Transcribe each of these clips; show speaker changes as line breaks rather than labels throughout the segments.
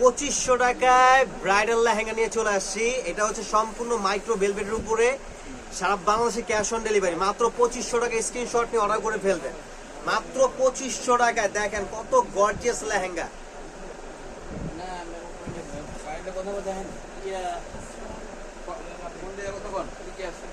পঁচিশশো টাকায় ব্রাইডাল লেহেঙ্গা নিয়ে চলে আসছি। এটা হচ্ছে সম্পূর্ণ মাইক্রো বেলভেটের উপরে। সারা বাংলাদেশে ক্যাশ অন ডেলিভারি মাত্র পঁচিশশো টাকা স্ক্রিনশট নিয়ে অর্ডার করে ফেলবেন। মাত্র পঁচিশশো টাকায় দেখেন কত গর্জিয়াস লেহেঙ্গা।
কথা বলতে দেখেন ইয়া ফোন দিয়ে কথা বল কি আছে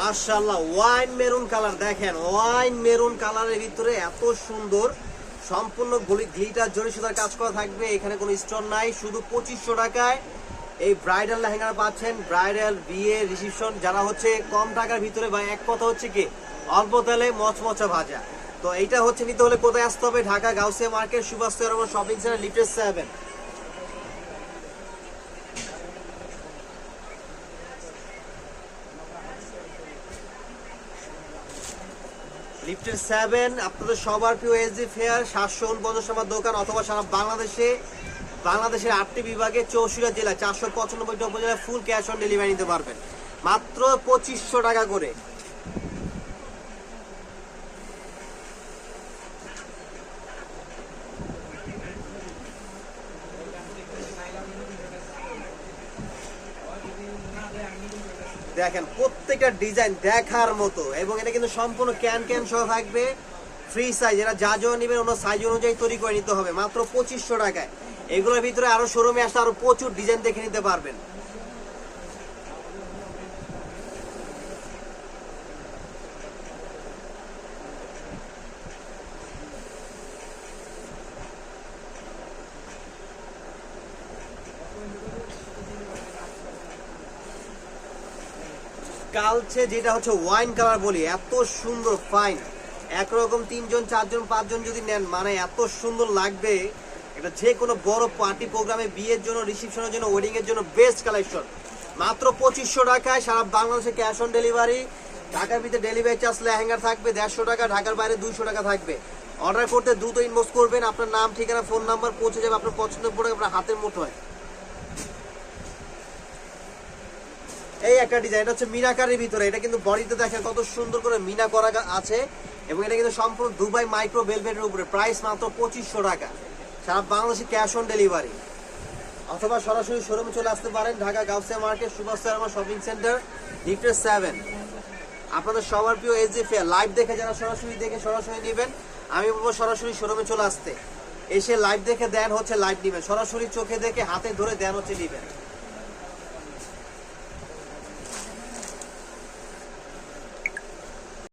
মার্শাল্লাহ ওয়াইন মেরুন কালার দেখেন ওয়াইন মেরুন কালারের ভিতরে এত সুন্দর, সম্পূর্ণ গ্লিটার জরি সুতার কাজ করা থাকবে, এখানে কোনো স্টোন নাই, শুধু পঁচিশশো টাকায় এই ব্রাইডাল লেহেঙ্গা পাচ্ছেন ব্রাইডাল বিয়ে রিসিপশন যারা হচ্ছে কম টাকার ভিতরে বা এক কথা হচ্ছে কি, অল্প তেলে মচমচা ভাজা। তো এইটা হচ্ছে নিতে হলে কোথায় আসতে হবে? Dhaka Gausia market Subhash shopping centre lifted seven lifted seven, আপনাদের সবার প্রিয় এসডি ফেয়ার সাতশো উনপঞ্চাশ দোকান অথবা সারা বাংলাদেশে। বাংলাদেশের আটটি বিভাগে চৌষট্টি জেলা চারশো পঁচানব্বইটা উপজেলায় ফুল ক্যাশ অন ডেলিভারি নিতে পারবেন। মাত্র পঁচিশশো টাকা করে। দেখেন, প্রত্যেকটা ডিজাইন দেখার মতো। এবং এটা কিন্তু সম্পূর্ণ ক্যান ক্যান সহ থাকবে। ফ্রি সাইজ এরা যা যা নেবেন অন্য সাইজ অনুযায়ী তৈরি করে নিতে হবে। মাত্র পঁচিশশো টাকায়। এগুলোর ভিতরে আরও শোরুমে আসলে আরও প্রচুর ডিজাইন দেখে নিতে পারবেন। কালচে যেটা হচ্ছে ওয়াইন কালার বলি, এত সুন্দর ফাইন একরকম তিনজন, চারজন, পাঁচজন যদি নেন মানে এত সুন্দর লাগবে। এটা যে কোনো বড় পার্টি প্রোগ্রামে বিয়ের জন্য রিসিপশনের জন্য ওয়েডিং এর জন্য বেস্ট কালেকশন মাত্র পঁচিশশো টাকায় সারা বাংলাদেশে ক্যাশ অন ডেলিভারি ঢাকার ভিতরে ডেলিভারি চার্জ লেহেঙ্গার থাকবে দেড়শো টাকা, ঢাকার বাইরে দুইশো টাকা থাকবে। অর্ডার করতে দ্রুত ইনভেস্ট করবেন, আপনার নাম, ঠিকানা ফোন নাম্বার পৌঁছে যাবে, আপনার পছন্দের প্রোডাক্ট আপনার হাতের মুঠোয়। এই একটা ডিজাইন এটা হচ্ছে মিনাকারের ভিতরে। এটা কিন্তু বডিতে দেখেন কত সুন্দর করে মিনা করা আছে। এবং এটা কিন্তু সম্পূর্ণ দুবাই মাইক্রো বেলভেটের উপরে। প্রাইস মাত্র পঁচিশশো টাকা। সারা বাংলাদেশে ক্যাশ অন ডেলিভারি অথবা সরাসরি শোরুমে চলে আসতে পারেন। Dhaka Gausia market, Subhash Sharma shopping centre লিফটের সেভেন আপনাদের সবার প্রিয় এস জি ফেয়ার লাইভ দেখে যারা সরাসরি দেখে সরাসরি নেবেন, আমি বলব সরাসরি শোরুমে চলে আসতে। এসে লাইভ দেখে দেন, হচ্ছে লাইভ নেবেন। সরাসরি চোখে দেখে, হাতে ধরে দেন, হচ্ছে নেবেন।